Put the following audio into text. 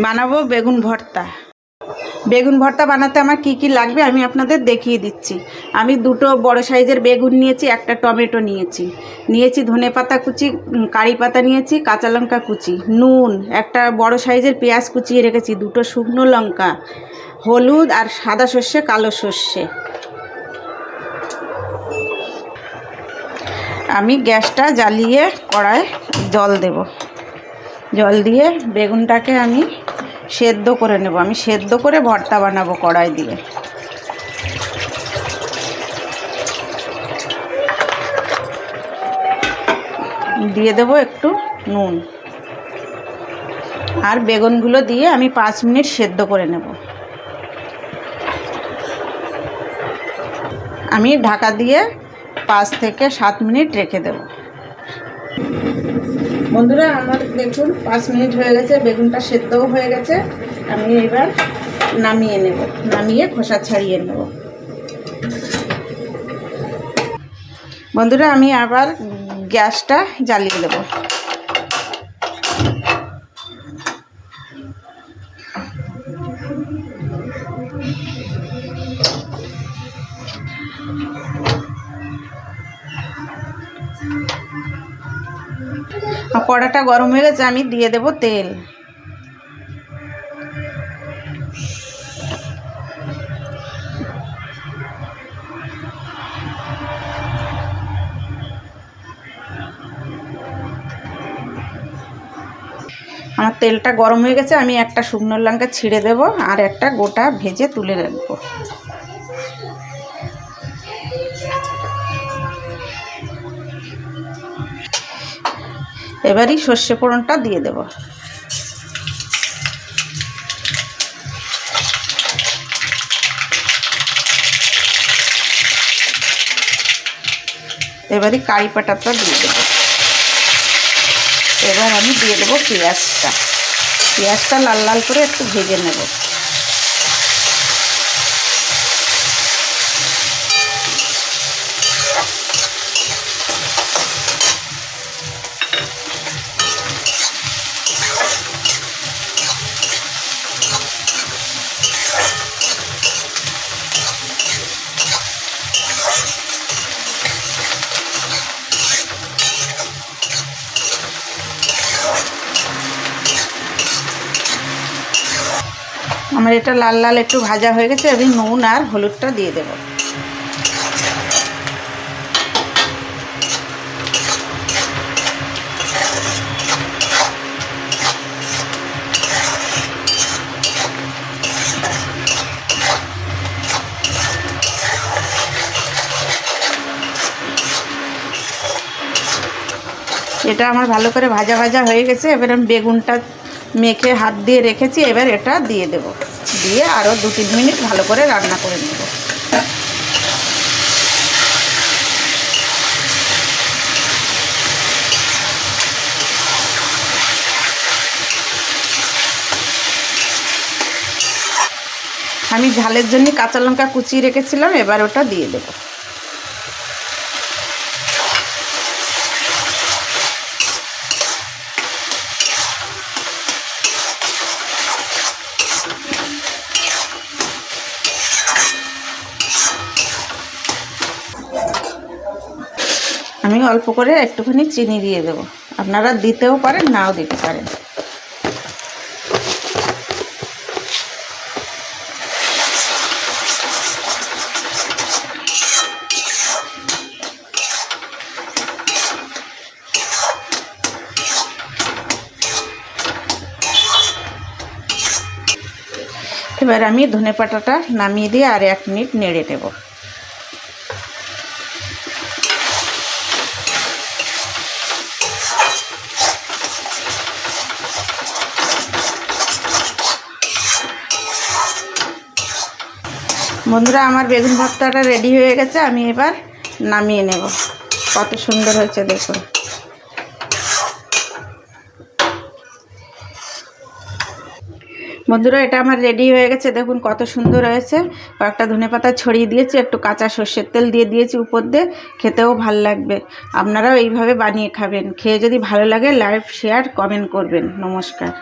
বানাবো বেগুন ভর্তা। বেগুন ভর্তা বানাতে আমার কি কি লাগবে আমি আপনাদের দেখিয়ে দিচ্ছি। আমি দুটো বড় সাইজের বেগুন নিয়েছি, একটা টমেটো নিয়েছি। নিয়েছি ধনে পাতা কুচি কারি পাতা নিয়েছি, কাঁচা লঙ্কা কুচি, নুন, একটা বড় সাইজের পেঁয়াজ কুচিয়ে রেখেছি, দুটো শুকনো লঙ্কা, হলুদ আর সাদা সর্ষে, কালো সর্ষে। আমি গ্যাসটা জ্বালিয়ে কড়ায় জল দেব। জল দিয়ে বেগুনটাকে আমি সেদ্ধ করে নেব। আমি সেদ্ধ করে ভর্তা বানাবো কড়াই দিয়ে। দিয়ে দেবো একটু নুন। আর বেগুনগুলো দিয়ে আমি পাঁচ মিনিট সেদ্ধ করে নেব। আমি ঢাকা দিয়ে পাঁচ থেকে সাত মিনিট রেখে দেব। বন্ধুরা, আমার দেখুন, পাঁচ মিনিট হয়ে গেছে, বেগুনটা সেদ্ধও হয়ে গেছে। আমি এবার নামিয়ে নেব, নামিয়ে খোসা ছাড়িয়ে নেব। বন্ধুরা, আমি আবার গ্যাসটা জ্বালিয়ে দেবো। কড়াটা গরম হয়ে গেছে, আমি দিয়ে দেব তেল। আমার তেলটা গরম হয়ে গেছে, আমি একটা শুকনো লঙ্কা ছিঁড়ে দেব আর একটা গোটা ভেজে তুলে রাখব। এবারই সর্ষে ফোড়নটা দিয়ে দেব। এবারই কারি পাটাটা দিয়ে দেব। এবার আমি দিয়ে দেবো পেঁয়াজটা। পেঁয়াজটা লাল লাল করে একটু ভেজে নেব। আমার এটা লাল লাল একটু ভাজা হয়ে গেছে, আমি নুন আর হলুদটা দিয়ে দেব। এটা আমার ভালো করে ভাজা ভাজা হয়ে গেছে, এবার আমি বেগুনটা মেখে হাত দিয়ে রেখেছি, এবার এটা দিয়ে দেব। দিয়ে আরও দু তিন মিনিট ভালো করে রান্না করে নেব। আমি ঝালের জন্য কাঁচা লঙ্কা কুচিয়ে রেখেছিলাম, এবার ওটা দিয়ে দেবো আমি অল্প করে একটুখানি চিনি দিয়ে দেব। আপনারা দিতেও পারেন, নাও দিতে পারেন। এবার আমি ধনে পাতাটা নামিয়ে দিয়ে আর এক মিনিট নেড়ে দেবো। বন্ধুরা, আমার বেগুন ভর্তাটা রেডি হয়ে গেছে, আমি এবার নামিয়ে নেব। কত সুন্দর হয়েছে, দেখুন। বন্ধুরা, এটা আমার রেডি হয়ে গেছে, দেখুন কত সুন্দর হয়েছে। কয়েকটা ধনে পাতা ছড়িয়ে দিয়েছি, একটু কাঁচা সর্ষের তেল দিয়ে দিয়েছি উপর দিয়ে, খেতেও ভালো লাগবে। আপনারাও এইভাবে বানিয়ে খাবেন। খেয়ে যদি ভালো লাগে লাইভ শেয়ার কমেন্ট করবেন। নমস্কার।